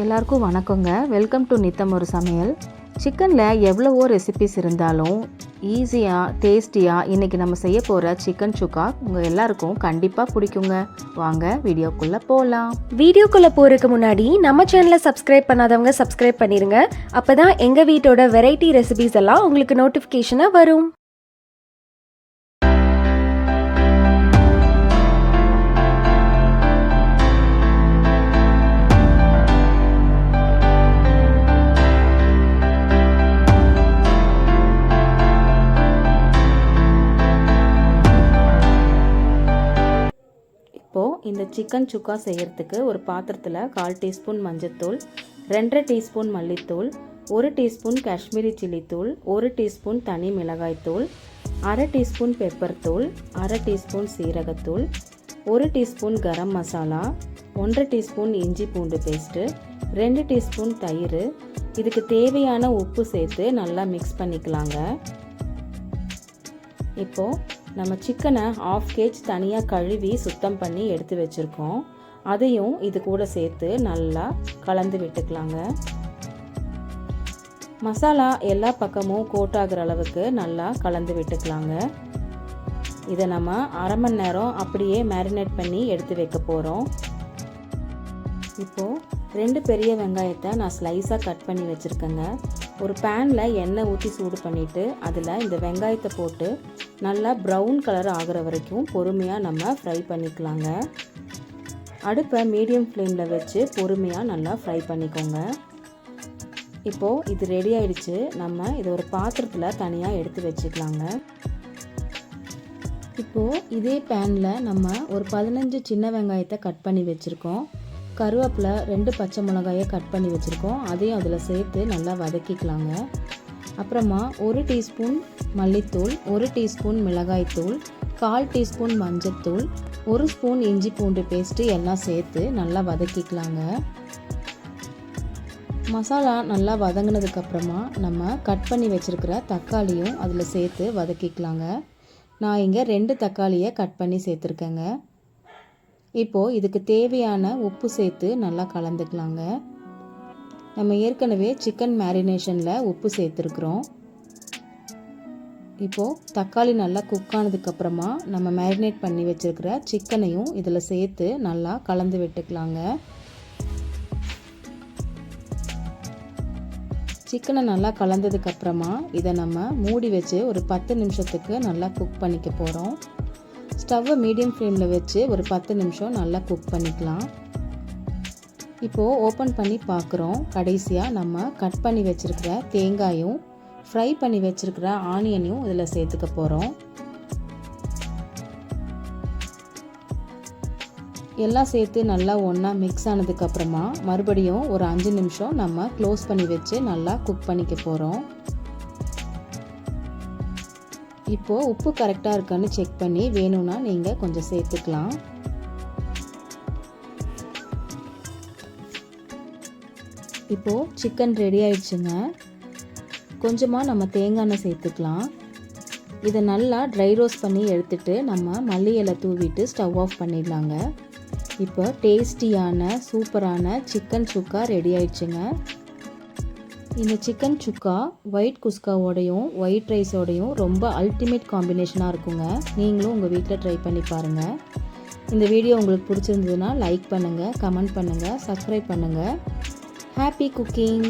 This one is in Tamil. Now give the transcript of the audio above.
எல்லாருக்கும் வணக்கங்க. வெல்கம் டு நித்தம் ஒரு சமையல். சிக்கனில் எவ்வளவோ ரெசிபிஸ் இருந்தாலும் ஈஸியாக டேஸ்டியாக இன்றைக்கி நம்ம செய்ய போகிற சிக்கன் சுக்கா உங்கள் எல்லாருக்கும் கண்டிப்பாக பிடிக்குங்க. வாங்க வீடியோக்குள்ளே போகலாம் வீடியோக்குள்ளே போகிறதுக்கு முன்னாடி நம்ம சேனலை சப்ஸ்கிரைப் பண்ணாதவங்க சப்ஸ்கிரைப் அப்போ தான் எங்கள் வீட்டோட வெரைட்டி ரெசிபிஸ் எல்லாம் உங்களுக்கு நோட்டிஃபிகேஷனாக வரும். இந்த சிக்கன் சுக்கா செய்கிறதுக்கு ஒரு பாத்திரத்தில் கால் டீஸ்பூன் மஞ்சத்தூள் ரெண்டரை டீஸ்பூன் மல்லித்தூள் ஒரு டீஸ்பூன் காஷ்மீரி சில்லி தூள் ஒரு டீஸ்பூன் தனி மிளகாய்த்தூள் அரை டீஸ்பூன் பெப்பர் தூள் அரை டீஸ்பூன் சீரகத்தூள் ஒரு டீஸ்பூன் கரம் மசாலா ஒன்றரை டீஸ்பூன் இஞ்சி பூண்டு பேஸ்ட்டு ரெண்டு டீஸ்பூன் தயிர். இதுக்கு தேவையான உப்பு சேர்த்து நல்லா மிக்ஸ் பண்ணிக்கலாங்க. இப்போது நம்ம சிக்கனை ஆஃப் கேஜ் தனியாக கழுவி சுத்தம் பண்ணி எடுத்து வச்சுருக்கோம். அதையும் இது கூட சேர்த்து நல்லா கலந்து விட்டுக்கலாங்க. மசாலா எல்லா பக்கமும் கோட் ஆகிற அளவுக்கு நல்லா கலந்து விட்டுக்கலாங்க. இதை நம்ம அரை மணி நேரம் அப்படியே மேரினேட் பண்ணி எடுத்து வைக்க போகிறோம் இப்போது ரெண்டு பெரிய வெங்காயத்தை நான் ஸ்லைஸாக கட் பண்ணி வச்சுருக்கேங்க. ஒரு பேனில் எண்ணெய் ஊற்றி சூடு பண்ணிவிட்டு அதில் இந்த வெங்காயத்தை போட்டு நல்லா ப்ரௌன் கலர் ஆகிற வரைக்கும் பொறுமையாக நம்ம ஃப்ரை பண்ணிக்கலாங்க. அடுப்பை மீடியம் ஃப்ளேமில் வச்சு பொறுமையாக நல்லா ஃப்ரை பண்ணிக்கோங்க. இப்போது இது ரெடி ஆயிடுச்சு. நம்ம இதை ஒரு பாத்திரத்தில் தனியாக எடுத்து வச்சுக்கலாங்க. இப்போது இதே பேனில் நம்ம ஒரு பதினஞ்சு சின்ன வெங்காயத்தை கட் பண்ணி வச்சுருக்கோம். கருவேப்பிலை ரெண்டு பச்சை மிளகாயை கட் பண்ணி வச்சுருக்கோம். அதையும் அதில் சேர்த்து நல்லா வதக்கிக்கலாங்க. அப்புறமா ஒரு டீஸ்பூன் மல்லித்தூள் ஒரு டீஸ்பூன் மிளகாய்த்தூள் கால் டீஸ்பூன் மஞ்சத்தூள் ஒரு ஸ்பூன் இஞ்சி பூண்டு பேஸ்ட்டு எல்லாம் சேர்த்து நல்லா வதக்கிக்கலாங்க. மசாலா நல்லா வதங்கினதுக்கப்புறமா நம்ம கட் பண்ணி வச்சுருக்கிற தக்காளியும் அதில் சேர்த்து வதக்கிக்கலாங்க. நான் இங்கே ரெண்டு தக்காளியை கட் பண்ணி சேர்த்துருக்கேங்க. இப்போது இதுக்கு தேவையான உப்பு சேர்த்து நல்லா கலந்துக்கலாங்க. நம்ம ஏற்கனவே சிக்கன் மேரினேஷனில் உப்பு சேர்த்துருக்குறோம். இப்போது தக்காளி நல்லா குக் ஆனதுக்கப்புறமா நம்ம மேரினேட் பண்ணி வச்சுருக்கிற சிக்கனையும் இதில் சேர்த்து நல்லா கலந்து விட்டுக்கலாங்க. சிக்கனை நல்லா கலந்ததுக்கப்புறமா இதை நம்ம மூடி வச்சு ஒரு பத்து நிமிஷத்துக்கு நல்லா குக் பண்ணிக்க போகிறோம் ஸ்டவ்வை மீடியம் ஃப்ளேமில் வச்சு ஒரு பத்து நிமிஷம் நல்லா குக் பண்ணிக்கலாம். இப்போது ஓப்பன் பண்ணி பார்க்குறோம் கடைசியாக நம்ம கட் பண்ணி வச்சுருக்கிற தேங்காயும் ஃப்ரை பண்ணி வச்சுருக்கிற ஆனியனையும் இதில் சேர்த்துக்க போகிறோம் எல்லாம் சேர்த்து நல்லா ஒன்றா மிக்ஸ் ஆனதுக்கப்புறமா மறுபடியும் ஒரு அஞ்சு நிமிஷம் நம்ம க்ளோஸ் பண்ணி வச்சு நல்லா குக் பண்ணிக்க போகிறோம் இப்போது உப்பு கரெக்டாக இருக்கான்னு செக் பண்ணி வேணும்னா நீங்கள் கொஞ்சம் சேர்த்துக்கலாம். இப்போது சிக்கன் ரெடி ஆயிடுச்சுங்க. கொஞ்சமாக நம்ம தேங்காய் எண்ணெய் சேர்த்துக்கலாம். இதை நல்லா ட்ரை ரோஸ்ட் பண்ணி எடுத்துட்டு நம்ம மல்லி இலை தூவிட்டு ஸ்டவ் ஆஃப் பண்ணிடலாங்க. இப்போ டேஸ்டியான சூப்பரான சிக்கன் சுக்கா ரெடி ஆயிடுச்சுங்க. இந்த சிக்கன் சுக்கா ஒயிட் குஸ்காவோடையும் ஒயிட் ரைஸோடையும் ரொம்ப அல்டிமேட் காம்பினேஷனாக இருக்குங்க. நீங்களும் உங்கள் வீட்டில் ட்ரை பண்ணி பாருங்கள் இந்த வீடியோ உங்களுக்கு பிடிச்சிருந்ததுன்னா லைக் பண்ணுங்கள் கமெண்ட் பண்ணுங்கள் சப்ஸ்கிரைப் பண்ணுங்கள் ஹாப்பி குக்கிங்